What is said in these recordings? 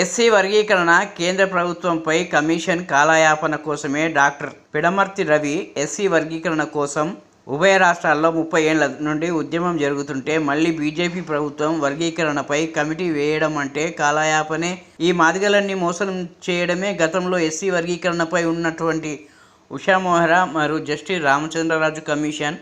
SC వర్గీకరణ కేంద్ర ప్రభుత్వంపై కమిషన్ కాలయాపన కోసమే డాక్టర్ పిడమర్తి రవి ఎస్సీ వర్గీకరణ కోసం ఉభయ రాష్ట్రాల్లో ముప్పై ఏళ్ళ నుండి ఉద్యమం జరుగుతుంటే మళ్ళీ బీజేపీ ప్రభుత్వం వర్గీకరణపై కమిటీ వేయడం అంటే కాలయాపనే. ఈ మాదిగలన్నీ మోసం చేయడమే గతంలో ఎస్సీ వర్గీకరణపై ఉన్నటువంటి ఉషా మొహరా మరియు జస్టిస్ రామచంద్రరాజు కమిషన్.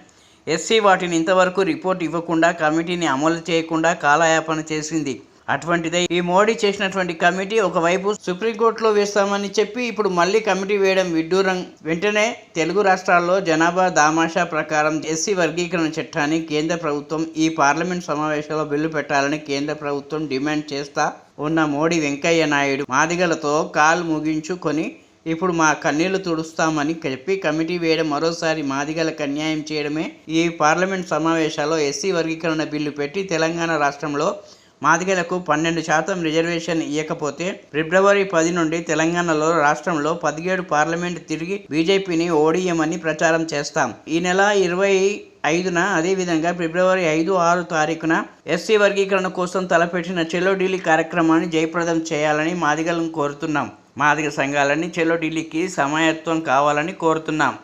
ఎస్సీ వాటిని ఇంతవరకు రిపోర్ట్ ఇవ్వకుండా కమిటీని అమలు చేయకుండా కాలయాపన చేసింది. అటువంటిదే. ఈ మోడీ చేసినటువంటి కమిటీ ఒకవైపు సుప్రీంకోర్టులో వేస్తామని చెప్పి ఇప్పుడు మళ్ళీ కమిటీ వేయడం విడ్డూరం. వెంటనే తెలుగు రాష్ట్రాల్లో జనాభా దామాషా ప్రకారం ఎస్సీ వర్గీకరణ చట్టాన్ని కేంద్ర ప్రభుత్వం ఈ పార్లమెంట్ సమావేశంలో బిల్లు పెట్టాలని కేంద్ర ప్రభుత్వం డిమాండ్ చేస్తా ఉన్న మోడీ వెంకయ్య నాయుడు మాదిగలతో కాలు ముగించుకొని ఇప్పుడు మా కన్నీళ్ళు తుడుస్తామని చెప్పి కమిటీ వేయడం మరోసారి మాదిగలకు అన్యాయం చేయడమే. ఈ పార్లమెంట్ సమావేశాల్లో ఎస్సీ వర్గీకరణ బిల్లు పెట్టి తెలంగాణ రాష్ట్రంలో మాదిగలకు పన్నెండు శాతం రిజర్వేషన్ ఇవ్వకపోతే ఫిబ్రవరి పది నుండి తెలంగాణలో రాష్ట్రంలో పదిహేడు పార్లమెంట్ తిరిగి బీజేపీని ఓడియమని ప్రచారం చేస్తాం. ఈ నెల ఇరవై ఐదున అదేవిధంగా ఫిబ్రవరి ఐదు ఆరు తారీఖున ఎస్సీ వర్గీకరణ కోసం తలపెట్టిన చెలో ఢిల్లీ కార్యక్రమాన్ని జయప్రదం చేయాలని మాదిగలను కోరుతున్నాం. మాదిగ సంఘాలని చెలో ఢిల్లీకి సమాయత్వం కావాలని కోరుతున్నాం.